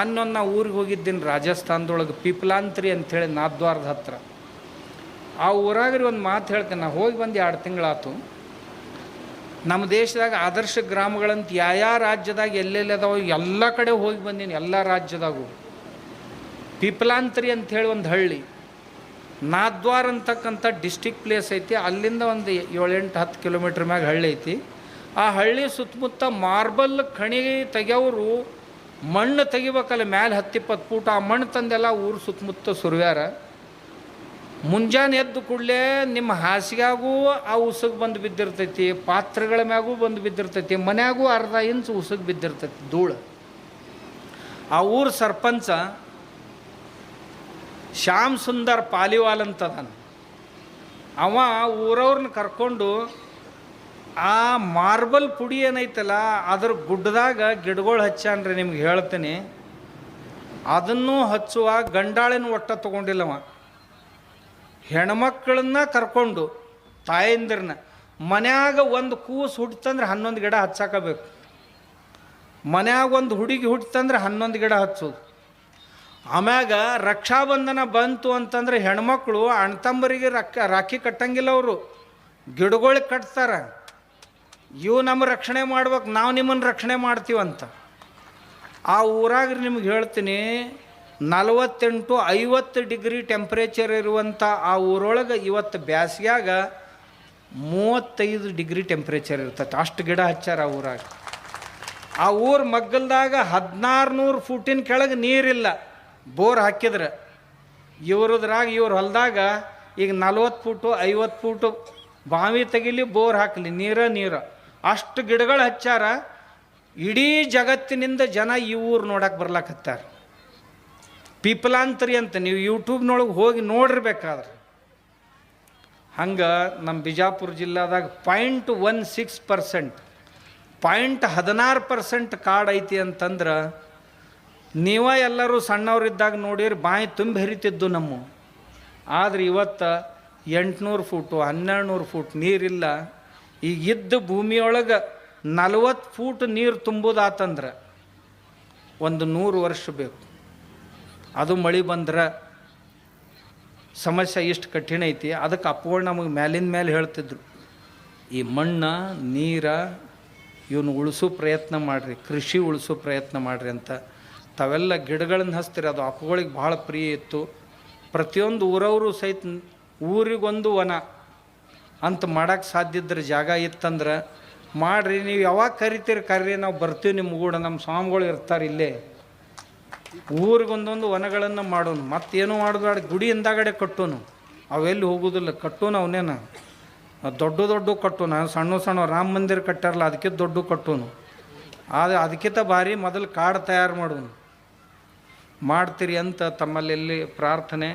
ಅನ್ನೊಂದು ನಾ ಊರಿಗೆ ಹೋಗಿದ್ದೀನಿ, ರಾಜಸ್ಥಾನದೊಳಗೆ ಪಿಪ್ಲಾಂತ್ರಿ ಅಂಥೇಳಿ ನಾದ್ವಾರದ ಹತ್ರ. ಆ ಊರಾಗ್ರಿ ಒಂದು ಮಾತು ಹೇಳ್ತೇನೆ, ನಾ ಹೋಗಿ ಬಂದು ಎರಡು ತಿಂಗಳಾತು. ನಮ್ಮ ದೇಶದಾಗ ಆದರ್ಶ ಗ್ರಾಮಗಳಂತ ಯಾವ ರಾಜ್ಯದಾಗ ಎಲ್ಲೆಲ್ಲಿ ಅದಾವ ಎಲ್ಲ ಕಡೆ ಹೋಗಿ ಬಂದೀನಿ, ಎಲ್ಲ ರಾಜ್ಯದಾಗೂ. ಪಿಪ್ಲಾಂತ್ರಿ ಅಂಥೇಳಿ ಒಂದು ಹಳ್ಳಿ. ನಾದ್ವಾರ್ ಅಂತಕ್ಕಂಥ ಡಿಸ್ಟಿಕ್ ಪ್ಲೇಸ್ ಐತಿ, ಅಲ್ಲಿಂದ ಒಂದು ಏಳೆಂಟು ಹತ್ತು ಕಿಲೋಮೀಟ್ರ್ ಮ್ಯಾಗ ಹಳ್ಳಿ ಐತಿ. ಆ ಹಳ್ಳಿ ಸುತ್ತಮುತ್ತ ಮಾರ್ಬಲ್ ಖಣಿ ತೆಗೆಯೋರು ಮಣ್ಣು ತೆಗಿಬೇಕಲ್ಲ ಮ್ಯಾಲೆ ಹತ್ತಿಪ್ಪತ್ತು ಫೂಟ್, ಆ ಮಣ್ಣು ತಂದೆಲ್ಲ ಊರು ಸುತ್ತಮುತ್ತ ಸುರ್ವ್ಯಾರ. ಮುಂಜಾನೆ ಎದ್ದು ಕೂಡಲೇ ನಿಮ್ಮ ಹಾಸಿಗೆಗೂ ಆ ಉಸುಗ್ ಬಂದು ಬಿದ್ದಿರ್ತೈತಿ, ಪಾತ್ರೆಗಳ ಮ್ಯಾಗೂ ಬಂದು ಬಿದ್ದಿರ್ತೈತಿ, ಮನ್ಯಾಗೂ ಅರ್ಧ ಇಂಚು ಉಸುಗ್ ಬಿದ್ದಿರ್ತೈತಿ ಧೂಳು. ಆ ಊರ ಸರ್ಪಂಚ ಶ್ಯಾಮ್ ಸುಂದರ್ ಪಾಲಿವಾಲ್ ಅಂತದಾನ ಅವ ಊರವ್ರನ್ನ ಕರ್ಕೊಂಡು ಆ ಮಾರ್ಬಲ್ ಪುಡಿ ಏನೈತಲ್ಲ, ಅದ್ರ ಗುಡ್ಡದಾಗ ಗಿಡಗಳು ಹಚ್ಚಾನ್ರಿ ನಿಮ್ಗೆ ಹೇಳ್ತೀನಿ. ಅದನ್ನು ಹಚ್ಚುವ ಗಂಡಾಳಿನ ಒಟ್ಟ ತೊಗೊಂಡಿಲ್ಲವ. ಹೆಣ್ಮಕ್ಳನ್ನ ಕರ್ಕೊಂಡು ತಾಯಂದಿರನ್ನ ಮನ್ಯಾಗ ಒಂದು ಕೂಸು ಹುಟ್ಟಿತಂದ್ರೆ ಹನ್ನೊಂದು ಗಿಡ ಹಚ್ಚಾಕಬೇಕು. ಮನ್ಯಾಗ ಒಂದು ಹುಡುಗಿ ಹುಟ್ಟಿತಂದ್ರೆ ಹನ್ನೊಂದು ಗಿಡ ಹಚ್ಚೋದು. ಆಮ್ಯಾಗ ರಕ್ಷಾಬಂಧನ ಬಂತು ಅಂತಂದ್ರೆ ಹೆಣ್ಮಕ್ಳು ಅಣ್ತಂಬರಿಗೆ ರಕ್ಕ ರಾಖಿ ಕಟ್ಟಂಗಿಲ್ಲ ಅವರು. ಗಿಡಗಳಿಗೆ ಕಟ್ತಾರೆ. ಇವು ನಮ್ಮ ರಕ್ಷಣೆ ಮಾಡ್ಬೇಕು, ನಾವು ನಿಮ್ಮನ್ನು ರಕ್ಷಣೆ ಮಾಡ್ತೀವಂತ. ಆ ಊರಾಗ ನಿಮ್ಗೆ ಹೇಳ್ತೀನಿ, ನಲವತ್ತೆಂಟು ಐವತ್ತು ಡಿಗ್ರಿ ಟೆಂಪ್ರೇಚರ್ ಇರುವಂಥ ಆ ಊರೊಳಗೆ ಇವತ್ತು ಬ್ಯಾಸ್ಗ್ಯಾಗ ಮೂವತ್ತೈದು ಡಿಗ್ರಿ ಟೆಂಪ್ರೇಚರ್ ಇರ್ತೈತೆ. ಅಷ್ಟು ಗಿಡ ಹಚ್ಚಾರ ಆ ಊರಾಗ. ಆ ಊರ ಮಗ್ಗಲ್ದಾಗ ಹದಿನಾರು ನೂರು ಫೂಟಿನ ಕೆಳಗೆ ನೀರಿಲ್ಲ, ಬೋರ್ ಹಾಕಿದ್ರೆ. ಇವ್ರದ್ರಾಗ ಇವ್ರ ಹೊಲದಾಗ ಈಗ ನಲ್ವತ್ತು ಫೂಟು ಐವತ್ತು ಫೂಟು ಬಾವಿ ತೆಗಿಲಿ ಬೋರ್ ಹಾಕಲಿ, ನೀರ ನೀರ. ಅಷ್ಟು ಗಿಡಗಳು ಹಚ್ಚಾರ, ಇಡೀ ಜಗತ್ತಿನಿಂದ ಜನ ಈ ಊರು ನೋಡಕ್ಕೆ ಬರ್ಲಾಕತ್ತಾರ. ಪೀಪಲಾಂತರಿ ಅಂತ, ನೀವು ಯೂಟ್ಯೂಬ್ನೊಳಗೆ ಹೋಗಿ ನೋಡಿರ್ಬೇಕಾದ್ರೆ. ಹಂಗೆ ನಮ್ಮ Bijapur ಜಿಲ್ಲಾದಾಗ point one six percent, point ಹದಿನಾರು ಪರ್ಸೆಂಟ್ ಕಾಡು ಐತಿ ಅಂತಂದ್ರೆ, ನೀವ ಎಲ್ಲರೂ ಸಣ್ಣವರಿದ್ದಾಗ ನೋಡಿರಿ ಬಾಯಿ ತುಂಬಿ ಹರಿತಿದ್ದು ನಮ್ಮ. ಆದ್ರೆ ಇವತ್ತು ಎಂಟುನೂರು ಫೂಟು ಹನ್ನೆರಡು ನೂರು ಫೂಟ್ ನೀರಿಲ್ಲ. ಈಗ ಇದ್ದ ಭೂಮಿಯೊಳಗೆ ನಲ್ವತ್ತು ಫೂಟ್ ನೀರು ತುಂಬೋದಾತಂದ್ರೆ ಒಂದು ನೂರು ವರ್ಷ ಬೇಕು. ಅದು ಮಳೆ ಬಂದ್ರೆ ಸಮಸ್ಯೆ ಇಷ್ಟು ಕಠಿಣ ಐತಿ. ಅದಕ್ಕೆ ಅಪ್ಪಗಳು ನಮಗೆ ಮ್ಯಾಲಿನ ಮೇಲೆ ಹೇಳ್ತಿದ್ರು, ಈ ಮಣ್ಣು, ನೀರ, ಇವನು ಉಳಿಸೋ ಪ್ರಯತ್ನ ಮಾಡಿರಿ, ಕೃಷಿ ಉಳಿಸೋ ಪ್ರಯತ್ನ ಮಾಡಿರಿ ಅಂತ. ತಾವೆಲ್ಲ ಗಿಡಗಳನ್ನು ಹಚ್ತೀರಿ. ಅದು ಅಪ್ಪಗಳಿಗೆ ಭಾಳ ಪ್ರಿಯ ಇತ್ತು. ಪ್ರತಿಯೊಂದು ಊರವರು ಸಹಿತ ಊರಿಗೊಂದು ವನ ಅಂತ ಮಾಡೋಕ್ಕೆ ಸಾಧ್ಯ ಇದ್ರೆ ಜಾಗ ಇತ್ತಂದ್ರೆ ಮಾಡಿರಿ, ನೀವು ಯಾವಾಗ ಕರಿತೀರಿ ಕರ್ರಿ, ನಾವು ಬರ್ತೀವಿ ನಿಮ್ಮ ಕೂಡ ನಮ್ಮ ಸ್ವಾಮಿಗಳು ಇರ್ತಾರೆ ಇಲ್ಲೇ. ಊರಿಗೊಂದೊಂದು ವನಗಳನ್ನು ಮಾಡೋನು, ಮತ್ತೇನು ಮಾಡೋದು ಗುಡಿ ಹಿಂದಾಗಡೆ ಕಟ್ಟೋನು. ಅವೆಲ್ಲಿ ಹೋಗೋದಿಲ್ಲ, ಕಟ್ಟೋನು ಅವನೇನ. ದೊಡ್ಡ ದೊಡ್ಡ ಕಟ್ಟೋನ ಸಣ್ಣ ಸಣ್ಣ ರಾಮ ಮಂದಿರ ಕಟ್ಟಾರಲ್ಲ ಅದಕ್ಕೆ ದೊಡ್ಡ ಕಟ್ಟೋನು. ಆದರೆ ಅದಕ್ಕಿಂತ ಭಾರಿ ಮೊದಲು ಕಾಡು ತಯಾರು ಮಾಡೋನು. ಮಾಡ್ತೀರಿ ಅಂತ ತಮ್ಮಲ್ಲಿ ಪ್ರಾರ್ಥನೆ.